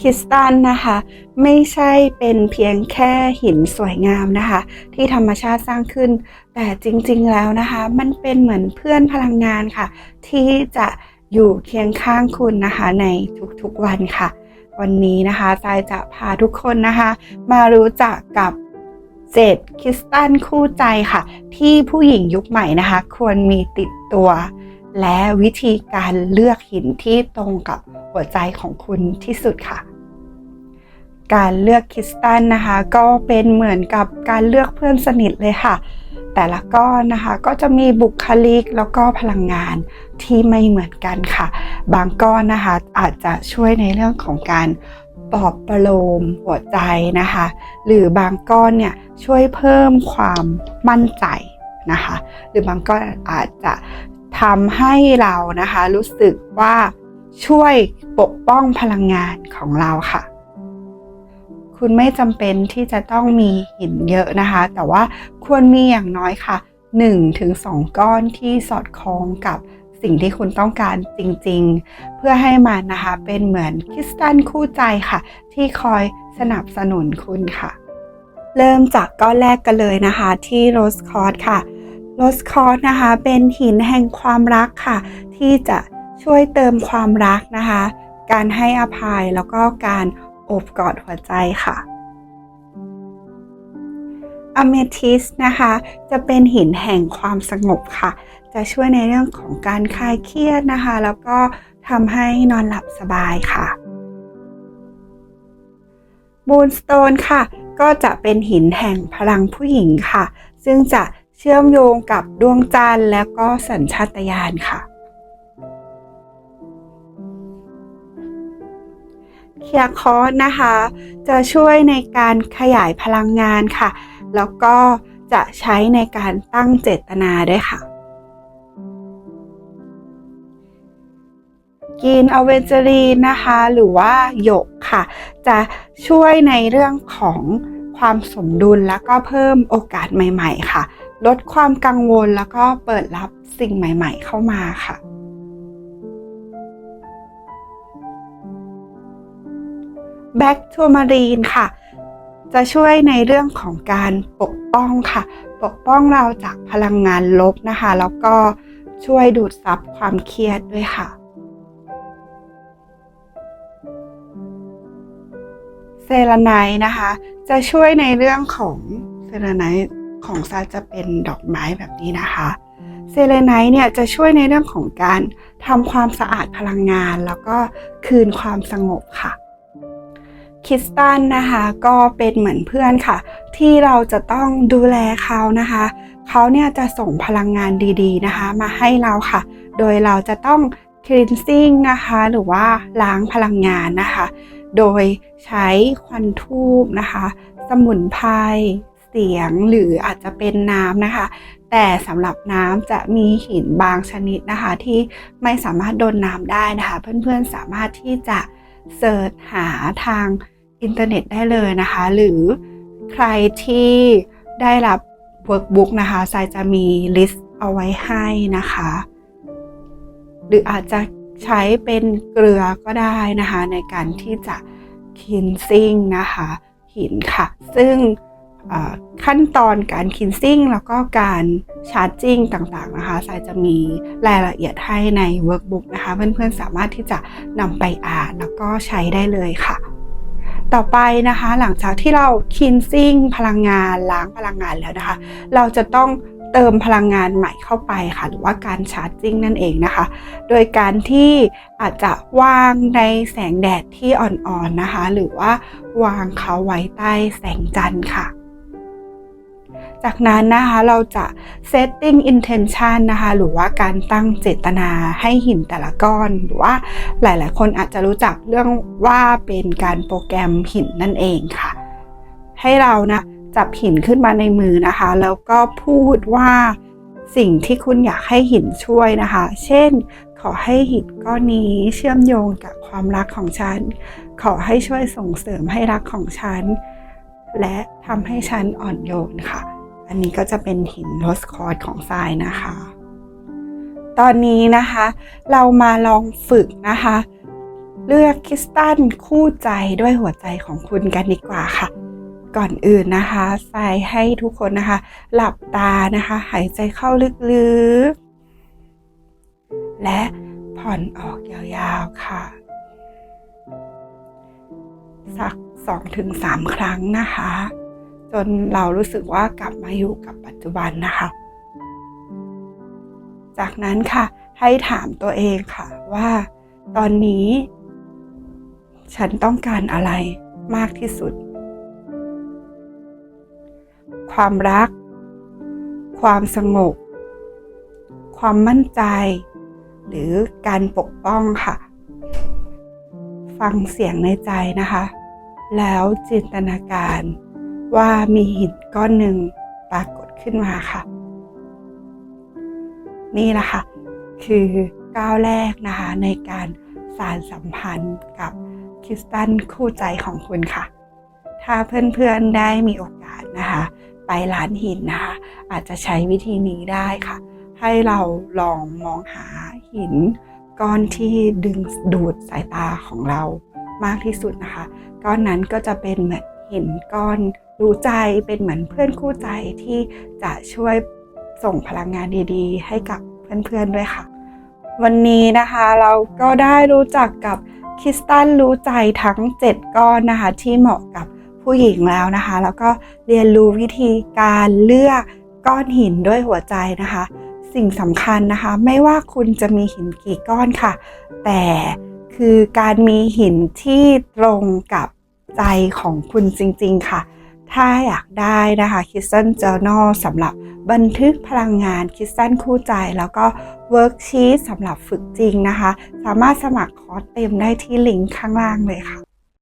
คริสตัลนะคะ ไม่ใช่เป็นเพียงแค่หินสวยงามนะคะ ที่ธรรมชาติสร้างขึ้น แต่จริงๆแล้วนะคะ มันเป็นเหมือนเพื่อนพลังงานค่ะ ที่จะอยู่เคียงข้างคุณนะคะ ในทุกๆวันค่ะ วันนี้นะคะทรายจะพาทุกคนนะคะ มารู้จักกับเจ็ดคริสตัลคู่ใจค่ะ ที่ผู้หญิงยุคใหม่นะคะ ควรมีติดตัว และวิธีการเลือกหินที่ตรงกับหัวใจของคุณที่สุดค่ะ การเลือกคริสตัลนะคะ ก็เป็นเหมือนกับการเลือกเพื่อนสนิทเลยค่ะ แต่ละก้อนนะคะก็จะมีบุคลิกแล้วก็พลังงานที่ไม่เหมือนกันค่ะ บางก้อนนะคะอาจจะช่วยในเรื่องของการปลอบประโลมหัวใจนะคะ หรือบางก้อนเนี่ยช่วยเพิ่มความมั่นใจนะคะ หรือบางก้อนอาจจะ ทำให้เรานะคะรู้สึกว่าช่วยปกป้องพลังงานของเราค่ะ คุณไม่จำเป็นที่จะต้องมีหินเยอะนะคะ แต่ว่าควรมีอย่างน้อยค่ะ1-2 ก้อนที่สอดคล้องกับสิ่งที่คุณต้องการจริงๆ เพื่อให้มันนะคะเป็นเหมือนคริสตัลคู่ใจค่ะ ที่คอยสนับสนุนคุณค่ะ เริ่มจากก้อนแรกกันเลยนะคะ ที่โรสคอร์สค่ะ โรสคอร์สนะคะ เป็นหินแห่งความรักค่ะ ที่จะช่วยเติมความรักนะคะ การให้อภัยแล้วก็การอบกอดหัวใจค่ะอเมทิสนะคะ จะเป็นหินแห่งความสงบค่ะ จะช่วยในเรื่องของการคลายเครียดนะคะ แล้วก็ทำให้นอนหลับสบายค่ะบูนสโตนค่ะ ก็จะเป็นหินแห่งพลังผู้หญิงค่ะ ซึ่งจะ เชื่อมโยงกับดวงจันทร์แล้วก็สัญชาตญาณค่ะ เคียร์คอสนะคะ จะช่วยในการขยายพลังงานค่ะ แล้วก็จะใช้ในการตั้งเจตนาด้วยค่ะกินอเวนเจอรีนนะคะ หรือว่าหยกค่ะ จะช่วยในเรื่องของความสมดุลแล้วก็เพิ่มโอกาสใหม่ ๆ ค่ะ ลดความกังวลแล้วก็เปิดรับสิ่งใหม่ ๆ เข้ามาค่ะ แบ็กทัวมารีนค่ะ จะช่วยในเรื่องของการปกป้องค่ะ ปกป้องเราจากพลังงานลบนะคะ แล้วก็ช่วยดูดซับความเครียดด้วยค่ะ เซราไนท์นะคะ จะช่วยในเรื่องของเซราไนท์ ของซาจะเป็นดอกไม้แบบนี้นะคะเซเลไนท์เนี่ยจะช่วยในเรื่องของการทำความสะอาดพลังงาน แล้วก็คืนความสงบค่ะคริสตันนะคะก็เป็นเหมือนเพื่อนค่ะ ที่เราจะต้องดูแลเขานะคะ เขาเนี่ยจะส่งพลังงานดีๆนะคะ มาให้เราค่ะ โดยเราจะต้อง cleansing นะคะหรือว่าล้างพลังงานนะคะ โดยใช้ควันทูบนะคะ สมุนไพร สียงหรืออาจจะเป็นน้ำนะคะ แต่สำหรับน้ำจะมีหินบางชนิดนะคะ ที่ไม่สามารถโดนน้ำได้นะคะ เพื่อนๆสามารถที่จะเสิร์ชหาทางอินเทอร์เน็ตได้เลยนะคะ หรือใครที่ได้รับเวิร์กบุ๊กนะคะทรายจะมีลิสต์เอาไว้ให้นะคะ หรืออาจจะใช้เป็นเกลือก็ได้นะคะ ในการที่จะคินซิ่งนะคะ หินค่ะ ซึ่ง ขั้นตอนการคินซิ่งแล้วก็การชาร์จิ้งต่างๆนะคะสายจะมีรายละเอียดให้ในเวิร์กบุ๊กนะคะ เพื่อนๆสามารถที่จะนำไปอ่านแล้วก็ใช้ได้เลยค่ะต่อไปนะคะหลังจากที่เราคินซิ่งพลังงานล้างพลังงานแล้วนะคะ เราจะต้องเติมพลังงานใหม่เข้าไปค่ะ หรือว่าการชาร์จิ้งนั่นเองนะคะ โดยการที่อาจจะวางในแสงแดดที่อ่อนๆนะคะ หรือว่าวางเขาไว้ใต้แสงจันทร์ค่ะ จากนั้นนะคะเราจะ setting intention นะคะหรือว่าการตั้งเจตนาให้หินแต่ละก้อน หรือว่าหลายๆ คนอาจจะรู้จักเรื่องว่าเป็นการโปรแกรมหินนั่นเองค่ะ ให้เรานะจับหินขึ้นมาในมือนะคะ แล้วก็พูดว่าสิ่งที่คุณอยากให้หินช่วยนะคะ เช่น ขอให้หินก้อนนี้เชื่อมโยงกับความรักของฉัน ขอให้ช่วยส่งเสริมให้รักของฉัน และทำให้ฉันอ่อนโยนค่ะ อันนี้ก็จะเป็นหินโรสคอร์ดของทรายนะคะ ตอนนี้นะคะ เรามาลองฝึกนะคะ เลือกคริสตัลคู่ใจด้วยหัวใจของคุณกันดีกว่าค่ะ ก่อนอื่นนะคะใส่ให้ทุกคนนะคะ หลับตานะคะ หายใจเข้าลึกๆ และผ่อนออกยาวๆค่ะ สักสองถึงสามครั้งนะคะ จนเรารู้สึกว่ากลับมาอยู่กับปัจจุบันนะคะ จากนั้นค่ะ ให้ถามตัวเองค่ะว่า ตอนนี้ ฉันต้องการอะไรมากที่สุด ความรัก ความสงบ ความมั่นใจ หรือการปกป้องค่ะ ฟังเสียงในใจนะคะ แล้วจินตนาการ ว่ามีหินก้อนหนึ่งปรากฏขึ้นมาค่ะ นี่แหละค่ะ คือก้าวแรกนะคะในการสารสัมพันธ์กับคริสตันคู่ใจของคุณค่ะ ถ้าเพื่อนๆได้มีโอกาสนะคะ ไปร้านหินนะคะ อาจจะใช้วิธีนี้ได้ค่ะ ให้เราลองมองหาหินก้อนที่ดึงดูดสายตาของเรามากที่สุดนะคะ ก้อนนั้นก็จะเป็นเหมือนหินก้อน รู้ใจเป็นเหมือนเพื่อนคู่ใจที่จะช่วยส่งพลังงานดีๆ ให้กับเพื่อนๆด้วยค่ะ วันนี้นะคะเราก็ได้รู้จักกับคริสตัลรู้ใจทั้ง 7 ก้อนนะคะ ที่เหมาะกับผู้หญิงแล้วนะคะ แล้วก็เรียนรู้วิธีการเลือกก้อนหินด้วยหัวใจนะคะ สิ่งสำคัญนะคะ ไม่ว่าคุณจะมีหินกี่ก้อนค่ะ แต่คือการมีหินที่ตรงกับใจของคุณจริง ๆ ค่ะ ถ้าอยากได้นะคะ Crystal Journal สำหรับบันทึกพลังงานคริสตัลคู่ใจ แล้วก็เวิร์กชีตสำหรับฝึกจริงนะคะ สามารถสมัครคอร์สเต็มได้ที่ลิงก์ข้างล่างเลยค่ะ